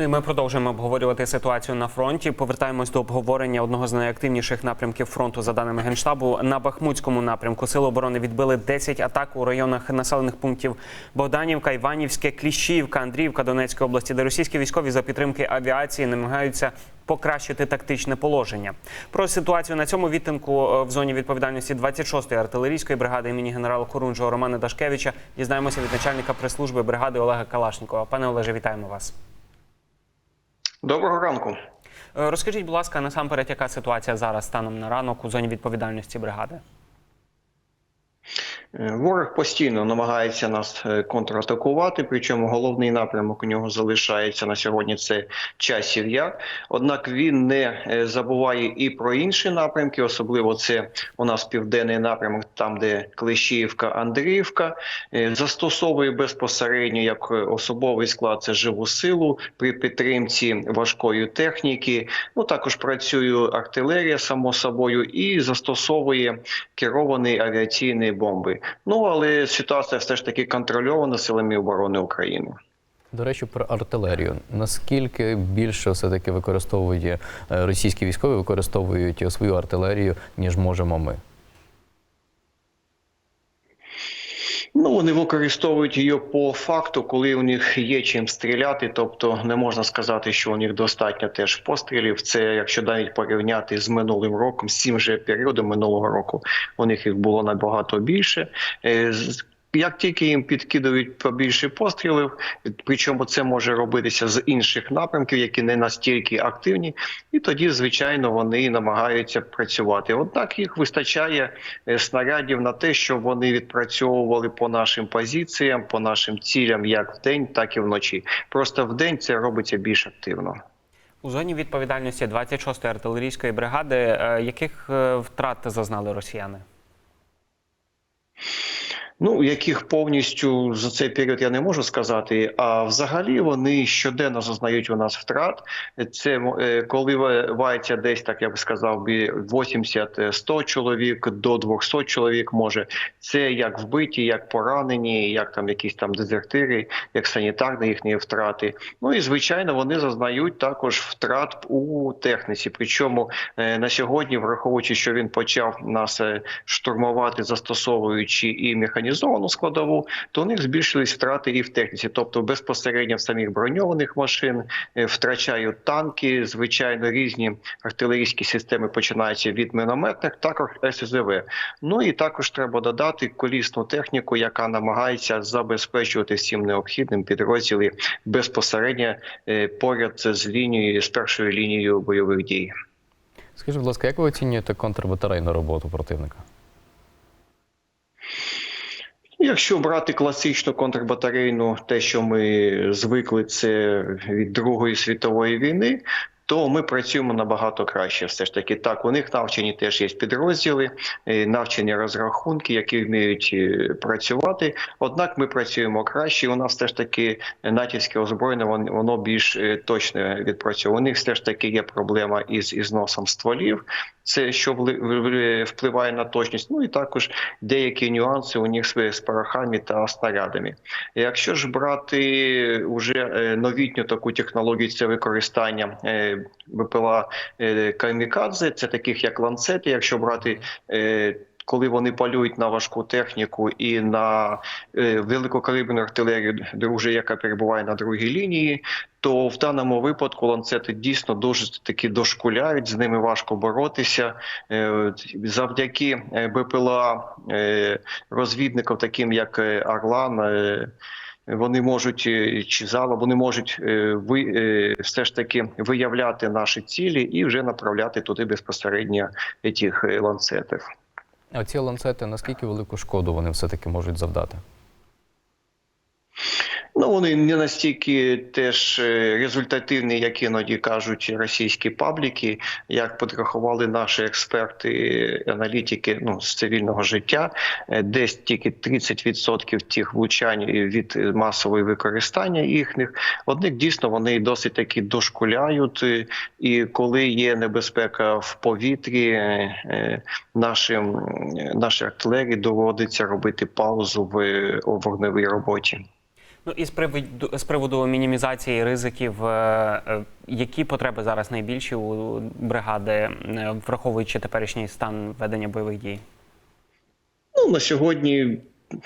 Ну і ми продовжуємо обговорювати ситуацію на фронті. Повертаємось до обговорення одного з найактивніших напрямків фронту. За даними генштабу, на Бахмутському напрямку сили оборони відбили 10 атак у районах населених пунктів Богданівка, Іванівське, Кліщіївка, Андріївка Донецької області, де російські військові за підтримки авіації намагаються покращити тактичне положення. Про ситуацію на цьому відтинку е, в зоні відповідальності 26-ї артилерійської бригади імені генерала Хорунжого Романа Дашкевича дізнаємося від начальника прес-служби бригади Олега Калашнікова. Пане Олеже, вітаємо вас. Доброго ранку. Е, Розкажіть, будь ласка, насамперед, яка ситуація зараз станом на ранок у зоні відповідальності бригади? Е, Ворог постійно намагається нас е, контратакувати, причому головний напрямок у нього залишається на сьогодні. Це часів яр. Однак він не е, забуває і про інші напрямки, особливо це у нас південний напрямок, там де Клещіївка, Андріївка. Застосовує безпосередньо як особовий склад це живу силу при підтримці важкої техніки. Ну також працює артилерія, само собою, і застосовує керовані авіаційні бомби. Ну але ситуація все ж таки контрольована силами оборони України. До речі, про артилерію. Наскільки більше все-таки використовують е, російські військові, використовують свою артилерію, ніж можемо ми? Ну вони використовують її по факту, коли у них є чим стріляти. Тобто не можна сказати, що у них достатньо теж пострілів. Це якщо навіть порівняти з минулим роком, з цим же періодом минулого року, у них їх було набагато більше. Як тільки їм підкидують побільше пострілів, причому це може робитися з інших напрямків, які не настільки активні, і тоді, звичайно, вони намагаються працювати. Однак їх вистачає е, снарядів на те, щоб вони відпрацьовували по нашим позиціям, по нашим цілям, як вдень, так і вночі. Просто вдень це робиться більш активно. У зоні відповідальності 26-ї артилерійської бригади е, яких е, втрат зазнали росіяни? Ну, яких повністю за цей період я не можу сказати. А взагалі вони щоденно зазнають у нас втрат. Це е, коливається десь, так я б сказав, бі 80-100 чоловік до 200 чоловік. Може, це як вбиті, як поранені, як там якісь там дезертири, як санітарні їхні втрати. Ну і звичайно, вони зазнають також втрат у техніці. Причому е, на сьогодні, враховуючи, що він почав нас е, штурмувати, застосовуючи і механізовану складову, то у них збільшились втрати і в техніці, тобто безпосередньо в самих броньованих машин е, втрачають танки. Звичайно, різні артилерійські системи починаються від мінометних, також СЗВ. Ну і також треба додати колісну техніку, яка намагається забезпечувати всім необхідним підрозділи безпосередньо е, поряд з лінією з першою лінією бойових дій. Скажіть, будь ласка, як ви оцінюєте контрбатарейну роботу противника? Якщо брати класичну контрбатарейну, те, що ми звикли, це від Другої світової війни. То ми працюємо набагато краще. Все ж таки, так у них навчені теж є підрозділи, е, навчені розрахунки, які вміють е, працювати. Однак ми працюємо краще. У нас все ж таки натівське озброєння вон- воно більш е, точно відпрацьовує. У них все ж таки є проблема із ізносом стволів. Це що впливає на точність. Ну і також деякі нюанси у них з порохами та снарядами. Якщо ж брати уже е, новітню таку технологію, це використання е, БПЛА е, камікадзе, це таких як ланцети. Якщо брати е, коли вони полюють на важку техніку і на е, великокаліберну артилерію, друже, яка перебуває на другій лінії, то в даному випадку ланцети дійсно дуже таки дошкуляють, з ними важко боротися. Е, Завдяки е, БПЛА розвідникам, таким як Орлан. Вони можуть чи зала, вони можуть ви все ж таки виявляти наші цілі і вже направляти туди безпосередньо тих ланцетів. А ці ланцети, наскільки велику шкоду вони все-таки можуть завдати? Ну вони не настільки теж е, результативні, як іноді кажуть російські пабліки, як підрахували наші експерти, аналітики ну з цивільного життя, е, десь тільки 30% тих влучань від масової використання їхніх. Одних дійсно вони досить таки дошкуляють, і коли є небезпека в повітрі, е, нашим нашій артилерії доводиться робити паузу в вогневій роботі. Ну і з приводу з приводу мінімізації ризиків, е, е, які потреби зараз найбільші у бригади, е, враховуючи теперішній стан ведення бойових дій? Ну, на сьогодні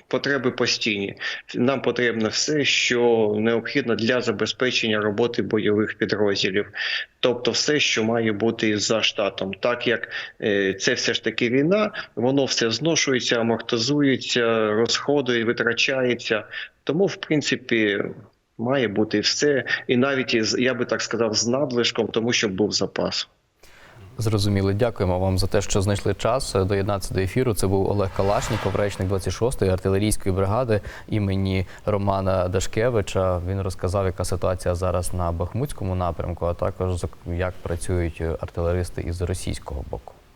потреби постійні. Нам потрібно все, що необхідно для забезпечення роботи бойових підрозділів. Тобто все, що має бути за штатом. Так як е, це все ж таки війна, воно все зношується, амортизується, розходує, витрачається. Тому, в принципі, має бути все. І навіть я би так сказав, з надлишком, тому що був запас. Зрозуміло. Дякуємо вам за те, що знайшли час доєднатися до ефіру. Це був Олег Калашніков, речник 26-ї артилерійської бригади імені Романа Дашкевича. Він розказав, яка ситуація зараз на Бахмутському напрямку, а також як працюють артилеристи із російського боку.